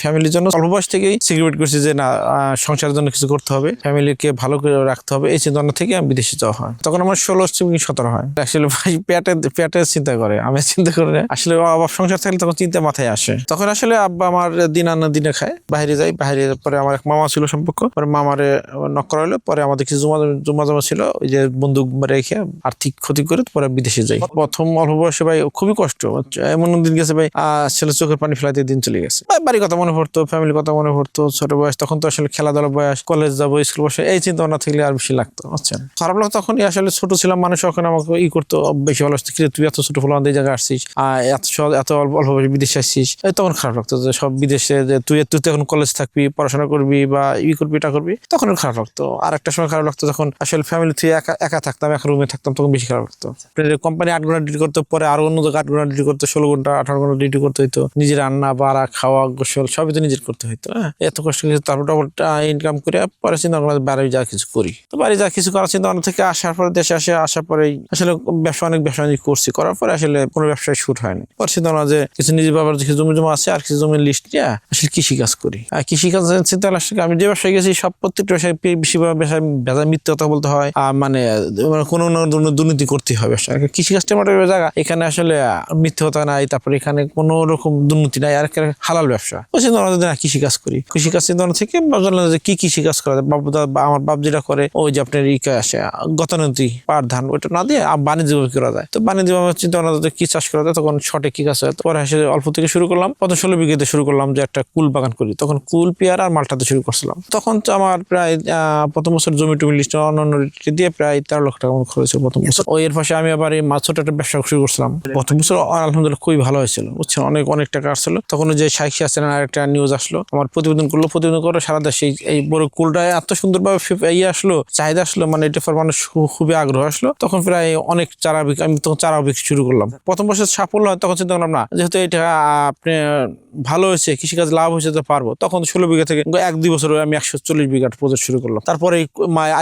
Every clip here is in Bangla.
ফ্যামিলির জন্য অল্প বয়স থেকেই সিকিউরিট করছি যে না সংসারের জন্য কিছু করতে হবে। ফ্যামিলিকে ভালো করে রাখতে হবে। এই চিন্তা থেকে আমি বিদেশে যাওয়া হয়। তখন আমার ষোলো কি সতেরো হয়। আসলে ভাই পেটে পেটে চিন্তা করে আমি চিন্তা করে। আসলে অভাব সংসার থাকলে তখন চিন্তা মাথায় আসে। তখন আসলে আব্বা আমার দিন আনা দিনে খায়। বাইরে যাই বাইরে পরে আমার এক মামা ছিল সম্পর্ক। পরে মামারে নক করা হলো পরে আমাদের কিছু জমা জমা জমা ছিল। ওই যে বন্দুক রেখে আর্থিক ক্ষতি করে পরে বিদেশে যাই। প্রথম অল্প বয়সে ভাই খুবই কষ্ট। এমন দিন গেছে ভাই আহ, ছেলে চোখের পানি ফেলাতে দিন চলে গেছে। বাড়ির কথা মনে পড়তো ফ্যামিলির কথা মনে পড়তো, ছোট বয়স, তখন তো আসলে খেলাধুলা বয়স কলেজ যাব স্কুল বসে, এই চিন্তা ভাবনা থাকলে আর বেশি লাগতো, বুঝছেন? খারাপ লাগতো তখনই আসলে ছোট ছিলাম, মানুষ এখন আমাকে ই করতো বেশি ভালো আসতো তুই এত ছোট ফলান এই জায়গায় আসছিস এত সহজ এত অল্প অল্প বয়সে বিদেশে আসছিস? তখন খারাপ লাগতো যে সব বিদেশে যে তুই তুই তো এখন কলেজ থাকবি, পড়াশোনা করবি বা ই করবি, এটা করবি, তখন খারাপ লাগতো। আর একটা সময় খারাপ লাগতো যখন আসলে ফ্যামিলি থেকে একা একা থাকতাম, একা রুমে থাকতাম, তখন বেশি খারাপ লাগতো। কোম্পানি আট ঘণ্টা ডিউটি করতে, পরে আরও অন্য আট ঘণ্টা ডিউটি করতে, ষোলো ঘণ্টা, আঠারো ঘণ্টা ডিউটি করতে হইতো নিজের রান্না বাড়া খাওয়া, গোসল সবই তো নিজের করতে হইতো হ্যাঁ? এত কষ্ট করে তারপর ডবল ইনকাম করে পরে চিন্তা করলাম বাড়ি যা কিছু করি। তো বাড়ি যা কিছু করার চিন্তা থেকে আসার পরে দেশে আসে, আসার পরেই আসলে ব্যবসা অনেক ব্যবসা করছি, করার পরে আসলে কোনো ব্যবসায় শুট হয়নি। পরে চিন্তা ভাবনা যে কিছু নিজের বাবার কিছু জমি জমা আছে আর কিছু জমির লিস্ট নিয়ে আসলে কৃষি কাজ করি। আর কৃষি কাজ চিন্তা আসলে আমি যে ব্যবসায় গেছি, সব প্রত্যেকটা ব্যবসায় বেশিরভাগ ব্যবসায় ভেজা মিথ্যে কথা বলতে হয়। আর মানে মানে কোনো দুর্নীতি করতে হয় ব্যবসা কৃষি কাজটা আমার জায়গা, এখানে আসলে মিথ্যে কথা নাই, তারপরে এখানে কোনো রকম দুর্নীতি নাই, আর হালাল ব্যবসা। চিন্তা যে না কৃষি কাজ করি। কৃষি কাজ চিন্তা থেকে ভাবলাম যে কি কৃষি কাজ করা যায় বাবু আমার বাপ যেটা করে, ওই যে আপনার ইকে আসে গতানন্তি পাট, ধান, ওইটা না দিয়ে আম- বাণিজ্য করা যায়। তো বাণিজ্য আমার চিন্তা ভাবনা কি চাষ করা যায়, তখন শর্টে কি কাজ হয় পরে এসে অল্প থেকে শুরু করলাম। প্রথম ষোলো বিঘেতে শুরু করলাম যে একটা কুল বাগান করি। তখন কুল, পেয়ার আর মালটাতে শুরু করছিলাম। তখন তো আমার প্রায় প্রথম বছর জমি টমি লিস্ট অন্যান্য দিয়ে প্রায় তেরো লক্ষ টাকা মতো খরচ প্রথম বছর। ওই এর পাশে আমি আবার এই মাছ ছোট একটা ব্যবসা শুরু করছিলাম। প্রথম বছর আলহামদুলিল্লাহ খুবই ভালো হয়েছিল, বুঝছেন? অনেক অনেক টাকা আসছিল। তখন যে সাইকি আসছেন আর একটা নিউজ আসলো। আমার প্রতিবেদন করল, প্রতিবেদন করে সারা দেশে এই- বড় কুলটা এত সুন্দরভাবে ইয়ে আসলো, চাহিদা আসলো মানে এটা পর মানুষ খুবই আগ্রহ আসলো। তখন প্রায় অনেক চারা আমি তখন চারা বিক্রি শুরু করলাম। প্রথম বছর সাফল্য হয়, তখন চিন্তা করলাম, না, যেহেতু এটা আপনি ভালো হয়েছে, কৃষিকাজ লাভ হয়েছে, তো পারব। তখন ষোলো বিঘা থেকে এক দুই বছর আমি একশো চল্লিশ বিঘা প্রজেক্ট শুরু করলাম। তারপরে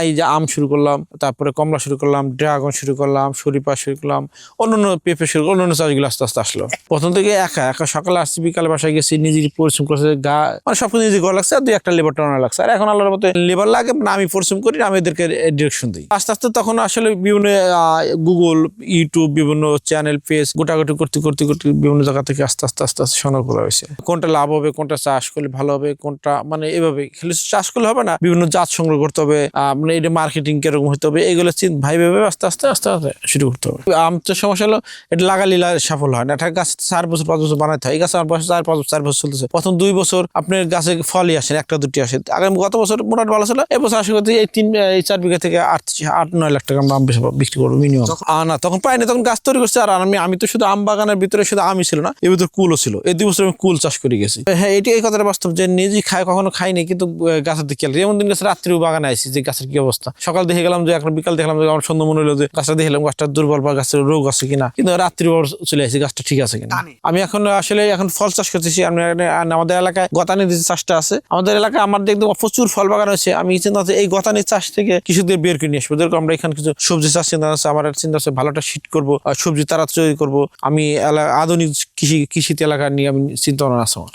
এই যে আম শুরু করলাম, তারপরে কমলা শুরু করলাম ড্রাগন শুরু করলাম শরীফা শুরু করলাম, অন্যান্য পেঁপে শুরু করলাম অন্যান্য চাষগুলো আস্তে আস্তে আসলো। প্রথম থেকে একা একা সকালে আসছি, বিকালে বাসায় গেছি, নিজের পরিশ্রম করছে, গা মানে সব নিজে ঘর লাগছে, আর দুই একটা লেবার টানা লাগছে। আর এখন আল্লাহর মতো লেবার লাগে না আমি পরিশ্রম করি, আমি এদেরকে ডিরেকশন দিই। আস্তে আস্তে তখন আসলে বিভিন্ন গুগল ইউটিউব বিভিন্ন চ্যানেল পেজ গোটাগুটি করতে করতে করতে বিভিন্ন জায়গা থেকে আস্তে আস্তে আস্তে আস্তে শোনা করা হয়েছে। কোনটা লাভ হবে, কোনটা চাষ করলে ভালো হবে, কোনটা মানে এভাবে। খালি চাষ করলে হবে না, বিভিন্ন জাত সংগ্রহ করতে হবে মানে এটা মার্কেটিং কীরকম হতে হবে, এগুলো চিন্তা ভাই ভেবে আস্তে আস্তে আস্তে আস্তে শুরু করতে হবে। আম তো সমস্যা হলো, এটা লাগালি সফল হয় না। এটা গাছ চার বছর, পাঁচ বছর বানাতে হয়, এই গাছ আমার বয়স চার পাঁচ চার বছর চলতেছে। প্রথম দুই বছর আপনার গাছে ফলই আসেন একটা দুটি আসে। আগামী গত বছর মোটামুটি ভালো ছিল এবছর আশা করতে এই তিন এই চার বিঘা থেকে আট আট নয় লাখ টাকা আম বেশি বিক্রি করব মিনিমাম না তখন পাইনি তখন গাছ তৈরি করছে আর আমি আমি তো শুধু আম বাগানের ভিতরে শুধু আমি ছিল না এর ভিতরে কুলও ছিল। এই দুই বছর আমি কুল চাষ করে গেছি। হ্যাঁ এটি এই কথাটা বাস্তব যে নিজেই খাই কখনো খাইনি কিন্তু গাছের দিকে যেমন দিন গাছের রাত্রিও বাগানে আইসি যে গাছের কি অবস্থা। সকাল দেখে গেলাম যে এখন বিকাল দেখলাম যে আমার সন্ধ্যা মনে হলো যে গাছটা দেখলাম গাছটা দুর্বল বা গাছের রোগ আছে কিনা কিন্তু রাত্রি চলে আসি গাছটা ঠিক আছে কিনা। আমি এখন আসলে এখন ফল চাষ করতেছি আমি আমাদের এলাকায় গতানির যে চাষটা আছে, আমাদের এলাকায় আমার দেখতে প্রচুর ফল বাগান আছে আমি চিন্তা এই গতানির চাষ থেকে কৃষকদের বের করে নিয়ে আসব। যেরকম আমরা এখানে কিছু সবজি চাষ চিন্তা আছে, আমার চিন্তা আছে ভালোটা শীত করব সবজি তারা তৈরি করব। আমি আধুনিক কৃষি কৃষিতে এলাকা নিয়ে আমি চিন্তা ভাবনা আছে আমার।